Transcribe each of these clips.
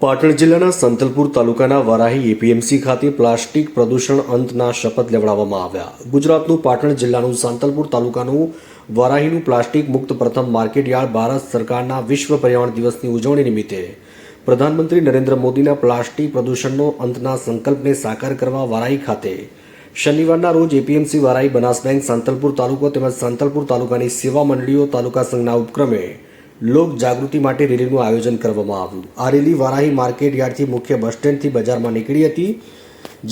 પાટણ જિલ્લાના સંતલપુર તાલુકાના વરાહી એપીએમસી ખાતે પ્લાસ્ટિક પ્રદૂષણ અંતના શપથ લેવડાવવામાં આવ્યા. ગુજરાતનું પાટણ જિલ્લાનું સાંતલપુર તાલુકાનું વરાહીનું પ્લાસ્ટિક મુક્ત પ્રથમ માર્કેટયાર્ડ ભારત સરકારના વિશ્વ પર્યાવરણ દિવસની ઉજવણી નિમિત્તે પ્રધાનમંત્રી નરેન્દ્ર મોદીના પ્લાસ્ટિક પ્રદૂષણનો અંતના સંકલ્પને સાકાર કરવા વરાહી ખાતે શનિવારના રોજ એપીએમસી વરાહી બનાસ બેંક સાંતલપુર તાલુકો તેમજ સાંતલપુર તાલુકાની સેવા મંડળીઓ તાલુકા સંઘના ઉપક્રમે લોક જાગૃતિ માટે રેલીનું આયોજન કરવામાં આવ્યું. આ રેલી વારાહી માર્કેટ યાર્ડથી મુખ્ય બસ સ્ટેન્ડથી બજારમાં નીકળી હતી,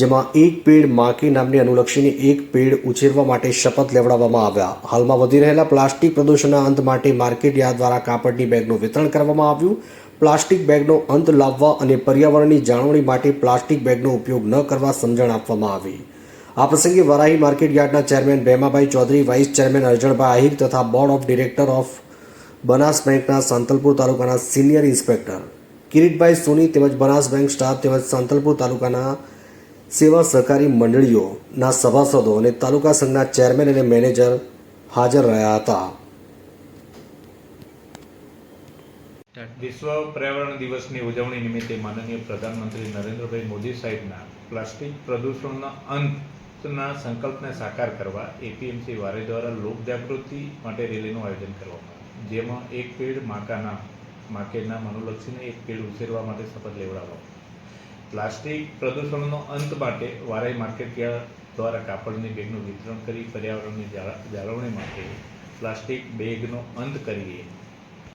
જેમાં એક પેડ માકે નામને અનુલક્ષીને એક પેડ ઉછેરવા માટે શપથ લેવડાવવામાં આવ્યા. હાલમાં વધી રહેલા પ્લાસ્ટિક પ્રદૂષણના અંત માટે માર્કેટ યાર્ડ દ્વારા કાપડની બેગનું વિતરણ કરવામાં આવ્યું. પ્લાસ્ટિક બેગનો અંત લાવવા અને પર્યાવરણની જાળવણી માટે પ્લાસ્ટિક બેગનો ઉપયોગ ન કરવા સમજણ આપવામાં આવી. આ પ્રસંગે વરાહી માર્કેટ યાર્ડના chairman Bhemabhai Chaudhary, vice chairman Arjanbhai Ahir તથા board of director of Banas બેંકના સાંતલપુર તાલુકાના સિનિયર ઇન્સ્પેક્ટર. કિરીટભાઈ સોની તેમજ બનાસ બેંક સ્ટાફ તેમજ સાંતલપુર તાલુકાના સેવા સહકારી મંડળીઓના સભાસદો અને તાલુકા સંઘના ચેરમેન અને મેનેજર હાજર રહ્યા હતા. વિશ્વ પર્યાવરણ દિવસની ઉજવણી નિમિત્તે માનનીય પ્રધાનમંત્રી નરેન્દ્રભાઈ મોદી સાહેબના પ્લાસ્ટિક પ્રદૂષણના અંતના સંકલ્પને સાકાર કરવા એપીએમસી વારે દ્વારા લોક જાગૃતિ માટે રેલીનું આયોજન કરવામાં જેમાં એક પેડ માકાના, માકેના મનોલક્ષીને એક પેડ ઉછેરવા માટે શપથ લેવડાવો પ્લાસ્ટિક પ્રદૂષણનો અંત માટે વારાઈ માર્કેટ દ્વારા કાપડની બેગનું વિતરણ કરી પર્યાવરણની જાળવણી માટે પ્લાસ્ટિક બેગનો અંત કરીએ.